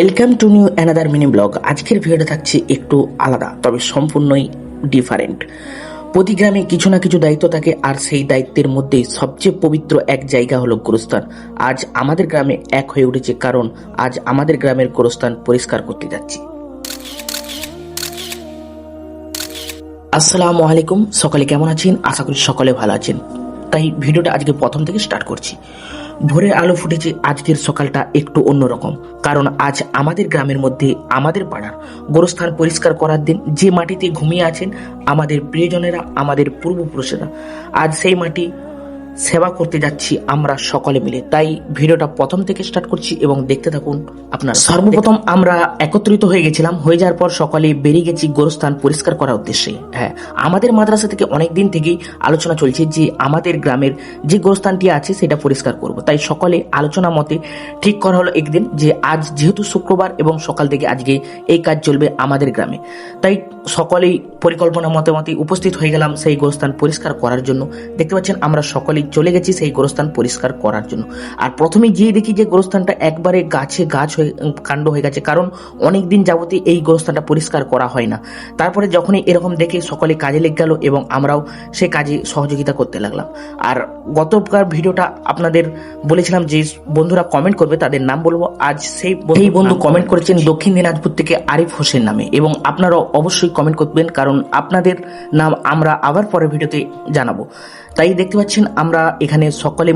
Welcome to new another mini blog আজকের ভিডিওটা থাকছে একটু আলাদা, তবে সম্পূর্ণই ডিফারেন্ট প্রতি গ্রামে কিছু না কিছু দায়িত্ব থাকে, আর সেই দায়িত্বের মধ্যেই সবচেয়ে পবিত্র এক জায়গা হলো গোরস্থান। আজ আমাদের গ্রামে এক হয়ে উঠেছে কারণ, আজ আমাদের গ্রামের গোরস্থান পরিষ্কার করতে যাচ্ছি। আসসালামু আলাইকুম, সকালে কেমন আছেন? আশা করি সকলে ভালো আছেন। তাই ভিডিওটা আজকে প্রথম থেকে স্টার্ট করছি। ভোরের আলো ফুটেছে আজকের সকালটা একটু অন্যরকম। কারণ আজ আমাদের গ্রামের মধ্যে, আমাদের পাড়ার গোরস্থান পরিষ্কার করার দিন যে মাটিতে ঘুমিয়ে আছেন আমাদের প্রিয়জনেরা, আমাদের পূর্বপুরুষেরা। আজ সেই মাটি সেবা করতে যাচ্ছি আমরা সকলে মিলে। তাই ভিডিওটা প্রথম থেকে স্টার্ট করছি এবং দেখতে থাকুন আপনার সর্বপ্রথম আমরা একত্রিত হয়ে গেছিলাম। হয়ে যাওয়ার পর সকলে বেরিয়ে গেছি গোরস্থান পরিষ্কার করার উদ্দেশ্যে। হ্যাঁ আমাদের মাদ্রাসা থেকে অনেক দিন থেকেই আলোচনা চলছে যে আমাদের গ্রামের যে গোরস্থানটি আছে সেটা পরিষ্কার করব। তাই সকলে আলোচনা মতে ঠিক করা হলো একদিন যে আজ যেহেতু শুক্রবার এবং সকাল থেকে আজকে এই কাজ চলবে আমাদের গ্রামে। তাই সকলেই পরিকল্পনা মতে মতে উপস্থিত হয়ে গেলাম সেই গোরস্থান পরিষ্কার করার জন্য। দেখতে পাচ্ছেন আমরা সকলেই চলে গেছি সেই গোরস্থান পরিষ্কার করার জন্য। আর প্রথমেই গিয়ে দেখি যে গোরস্থানটা একবারে গাছে গাছ হয়ে কাণ্ড হয়ে গেছে। কারণ অনেক দিন যাবতে এই গোরস্থানটা পরিষ্কার করা হয় না। তারপরে যখনই এরকম দেখে সকলে কাজে লেগে গেল এবং আমরাও সে কাজে সহযোগিতা করতে লাগলাম। আর গতকার ভিডিওটা আপনাদের বলেছিলাম যে বন্ধুরা কমেন্ট করবে তাদের নাম বলব। আজ সেই এই বন্ধু কমেন্ট করেছেন দক্ষিণ দিনাজপুর থেকে আরিফ হোসেন নামে। এবং আপনারাও অবশ্যই কমেন্ট করবেন কারণ আপনাদের নাম আমরা আবার পরের ভিডিওতে জানাব। তাই দেখতে পাচ্ছেন আমরা এখানে সকলে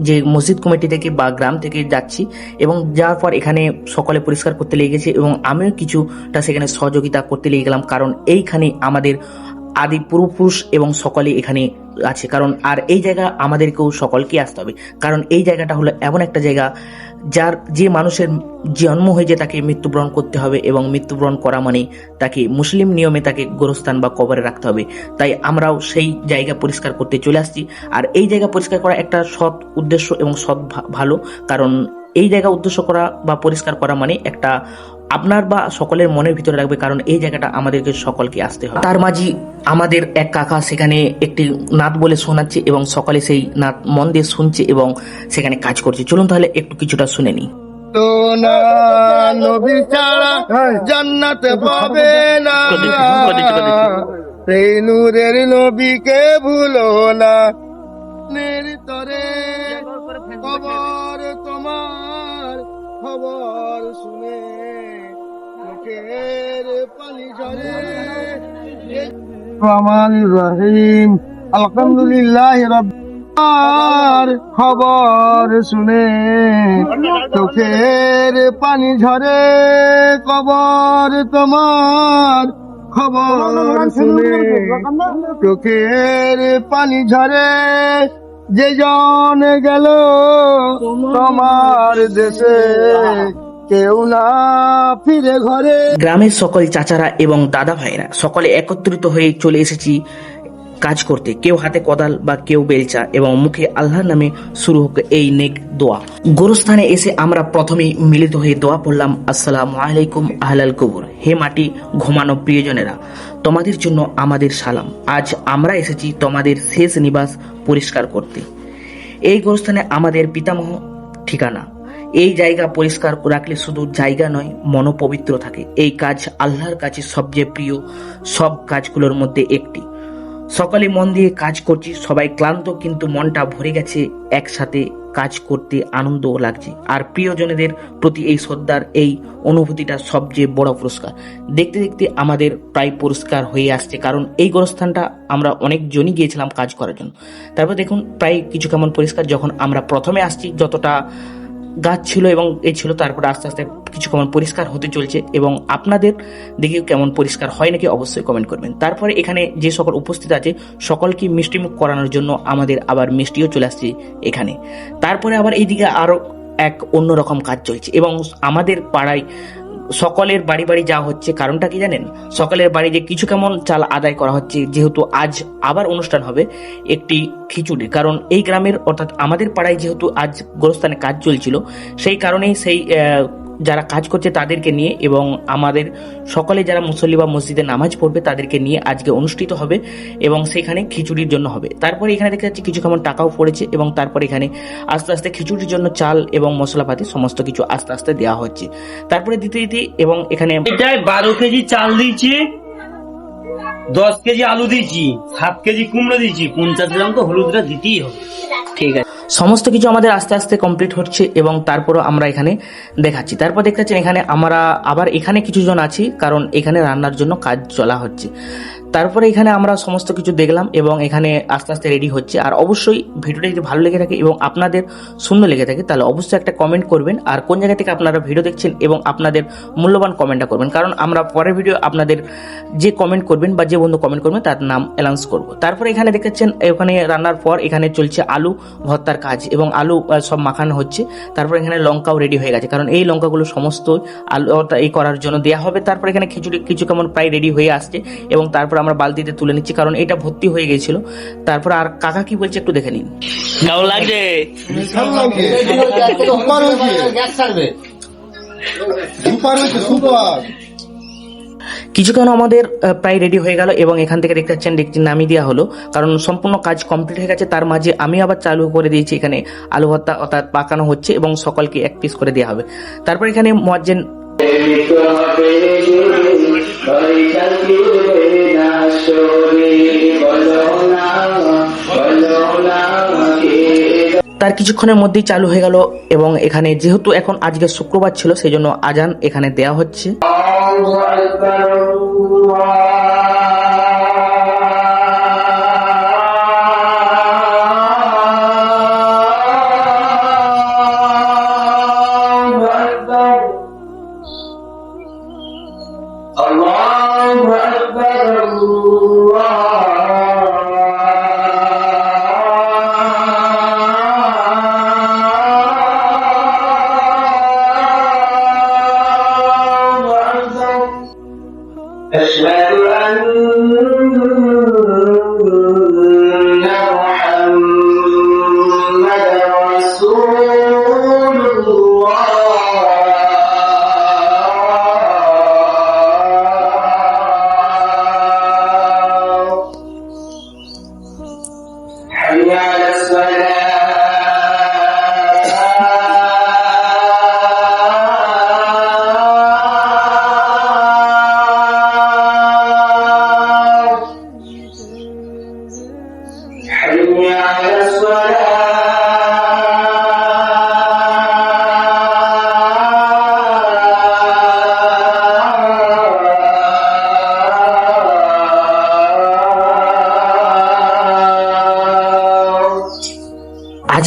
যে মসজিদ কমিটি থেকে বা গ্রাম থেকে যাচ্ছি এবং যাওয়ার পর এখানে সকলে পরিষ্কার করতে লেগে গেছে এবং আমিও কিছুটা সেখানে সহযোগিতা করতে লেগে গেলাম। কারণ এইখানে আমাদের আদি পূর্বপুরুষ এবং সকলে এখানে আছে। কারণ আর এই জায়গা আমাদেরকেও সকলকে আসতে হবে। কারণ এই জায়গাটা হলো এমন একটা জায়গা যার, যে মানুষের জন্ম হয়েছে তাকে মৃত্যুবরণ করতে হবে এবং মৃত্যুবরণ করা মানে তাকে মুসলিম নিয়মে তাকে গোরস্থান বা কবরে রাখতে হবে। তাই আমরাও সেই জায়গা পরিষ্কার করতে চলে আসছি। আর এই জায়গা পরিষ্কার করা একটা সৎ উদ্দেশ্য এবং সৎ ভালো। কারণ এই জায়গা উদ্দেশ্য করা বা পরিষ্কার করা মানে একটা আপনার বা সকলের মনের ভিতরে রাখবে কারণ এই জায়গাটা আমাদেরকে সকলকে আসতে হবে তার মাঝি আমাদের এক কাকা সেখানে একটি নাত বলে শোনাচ্ছে এবং সকলে সেই নাত মন দিয়ে শুনছে এবং সেখানে কাজ করছে চলুন তাহলে একটু কিছুটা শুনে নিই তো না নবী ছাড়া জান্নাতে পাবে না সেই নূরের নবীকে ভুলো না তরে খবর তোমার খবর শুনে আলহামদুলিল্লাহ খবর শুনে চোখের পানি ঝরে, কবর তোমার খবর শুনে চোখের পানি ঝরে। যে জন গেল তোমার দেশে কেউ না ফিরে ঘরে। গ্রামের সকল চাচারা এবং দাদা ভাইরা সকলে একত্রিত হয়ে চলে এসেছি কাজ করতে। কেউ হাতে কোদাল বা কেউ বেলচা এবং মুখে আল্লাহর নামে শুরু হোক এই নেক দোয়া। গোরস্থানে এসে আমরা প্রথমেই মিলিত হয়ে দোয়া পড়লাম, আসসালাম আলাইকুম আহলাল কবুর। হে মাটি, ঘুমানো প্রিয়জনেরা, তোমাদের জন্য আমাদের সালাম। আজ আমরা এসেছি তোমাদের শেষ নিবাস পরিষ্কার করতে। এই গোরস্থানে আমাদের পিতামহ ঠিকানা এই জায়গা পরিষ্কার রাখলে শুধু জায়গা নয়, মনও পবিত্র থাকে। এই কাজ আল্লাহর কাছে সবচেয়ে প্রিয়, সব কাজগুলোর মধ্যে একটি। সকালে মন দিয়ে কাজ করছি, সবাই ক্লান্ত, কিন্তু মনটা ভরে গেছে, একসাথে কাজ করতে আনন্দও লাগছে। আর প্রিয়জনেদের প্রতি এই শ্রদ্ধার, এই অনুভূতিটা সবচেয়ে বড় পুরস্কার। দেখতে দেখতে আমাদের প্রায় পুরস্কার হয়ে আসছে, কারণ এই গোরস্থানটা আমরা অনেকজনই গিয়েছিলাম কাজ করার জন্য। তারপর দেখুন, প্রায় কিছু কেমন পরিষ্কার, যখন আমরা প্রথমে আসছি, যতটা গাছ ছিল এবং এই ছিল, তারপরে আস্তে আস্তে কিছু কেমন পরিষ্কার হতে চলছে এবং আপনাদের দেখে কেমন পরিষ্কার হয় নাকি অবশ্যই কমেন্ট করবেন। তারপরে এখানে যে সকল উপস্থিত আছে, সকলকে মিষ্টিমুখ করানোর জন্য আমাদের আবার মিষ্টিও চলে আসছে এখানে। তারপরে আবার এইদিকে আরও এক অন্যরকম কাজ চলছে এবং আমাদের পাড়ায় সকলের বাড়ি বাড়ি যাওয়া হচ্ছে কারণটা কি জানেন? সকলের বাড়ি যে কিছু কেমন চাল আদায় করা হচ্ছে, যেহেতু আজ আবার অনুষ্ঠান হবে একটি খিচুড়ি। কারণ এই গ্রামের অর্থাৎ আমাদের পাড়ায় যেহেতু আজ গোরস্থানে কাজ চলছিল, সেই কারণেই সেই যারা কাজ করছে তাদেরকে নিয়ে এবং আমাদের সকলে যারা মুসল্লি বা মসজিদে নামাজ পড়বে তাদেরকে নিয়ে আজকে অনুষ্ঠিত হবে এবং সেখানে খিচুড়ির জন্য হবে। তারপরে এখানে দেখা যাচ্ছে কিছু কেমন টাকাও পড়েছে এবং তারপরে এখানে আস্তে আস্তে খিচুড়ির জন্য চাল এবং মশলাপাতি সমস্ত কিছু আস্তে আস্তে দেওয়া হচ্ছে। তারপরে দিতে দিতে এবং এখানে এটায় বারো কেজি চাল দিয়েছি, দশ কেজি আলু দিয়েছি, সাত কেজি কুমড়ো দিয়েছি, পঞ্চাশ গ্রাম তো হলুদটা দিতেই হবে। সমস্ত কিছু আমাদের আস্তে আস্তে কমপ্লিট হচ্ছে এবং তারপরও আমরা এখানে দেখাচ্ছি। তারপর দেখতে পাচ্ছেন এখানে আমরা আবার এখানে কিছুজন আছি, কারণ এখানে রান্নার জন্য কাজ চলা হচ্ছে। তারপরে এখানে আমরা সমস্ত কিছু দেখলাম এবং এখানে আস্তে আস্তে রেডি হচ্ছে। আর অবশ্যই ভিডিওটা যদি ভালো লেগে থাকে এবং আপনাদের সুন্দর লেগে থাকে, তাহলে অবশ্যই একটা কমেন্ট করবেন। আর কোন জায়গা থেকে আপনারা ভিডিও দেখছেন এবং আপনাদের মূল্যবান কমেন্টটা করবেন? কারণ আমরা পরের ভিডিও আপনাদের যে কমেন্ট করবেন বা যে বন্ধু কমেন্ট করবেন, তার নাম অ্যানাউন্স করব। তারপরে এখানে দেখেছেন ওখানে রান্নার পর এখানে চলছে আলু ভর্তার কাজ এবং আলু সব মাখানো হচ্ছে। তারপর এখানে লঙ্কাও রেডি হয়ে গেছে। কারণ এই লঙ্কাগুলো সমস্ত আলু এই করার জন্য দেওয়া হবে। তারপর এখানে খিচুড়ি, কিছু কেমন প্রায় রেডি হয়ে আসছে এবং তারপর আমরা বালতিতে তুলে নিচ্ছি কারণ এটা ভর্তি হয়ে গেছিল তারপর আর কাকা কি বলছে একটু দেখে নিন। কেমন লাগছে? কিছুক্ষণ আমাদের প্রায় রেডি হয়ে গেল এবং এখান থেকে দেখতে পাচ্ছেন ডেকচি নামিয়ে দেওয়া হলো কারণ সম্পূর্ণ কাজ কমপ্লিট হয়ে গেছে। তার মাঝে আমি আবার চালু করে দিয়েছি এখানে আলু ভর্তা অর্থাৎ পাকানো হচ্ছে এবং সকলকে এক পিস করে দেওয়া হবে। তারপর এখানে মজ্জেন তার কিছুক্ষণের মধ্যেই চালু হয়ে গেল এবং এখানে যেহেতু এখন আজকে শুক্রবার ছিল সেই জন্য আজান এখানে দেয়া হচ্ছে। That's right.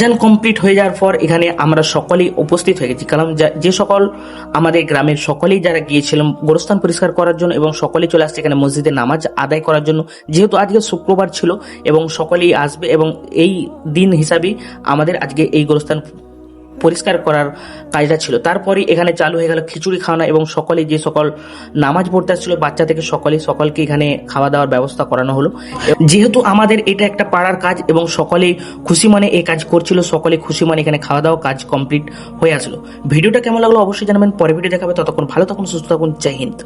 আজান কমপ্লিট হয়ে যাওয়ার পর এখানে আমরা সকলেই উপস্থিত হয়ে গেছি। কারণ যা- সকল আমাদের গ্রামের সকলেই যারা গিয়েছিলাম গোরস্থান পরিষ্কার করার জন্য এবং সকলেই চলে আসছে এখানে মসজিদে নামাজ আদায় করার জন্য, যেহেতু আজকে শুক্রবার ছিল এবং সকলেই আসবে এবং এই দিন হিসাবেই আমাদের আজকে এই গোরস্থান পরিষ্কার করার কাজটা ছিল। তারপরে এখানে চালু হয়ে গেল খিচুড়ি খাওয়ানো এবং সকলে যে সকল নামাজ পড়তে আসছিল, বাচ্চা থেকে সকলে সকলকে এখানে খাওয়া দাওয়ার ব্যবস্থা করানো হলো। যেহেতু আমাদের এটা একটা পাড়ার কাজ এবং সকলেই খুশি মনে এই কাজ করছিল সকলে খুশি মনে এখানে খাওয়া দাওয়া কাজ কমপ্লিট হয়ে আসলো। ভিডিওটা কেমন লাগল অবশ্যই জানাবেন পরে ভিডিও দেখাবে, ততক্ষণ ভালো থাকুন, সুস্থ থাকুন, জয় হিন্দ।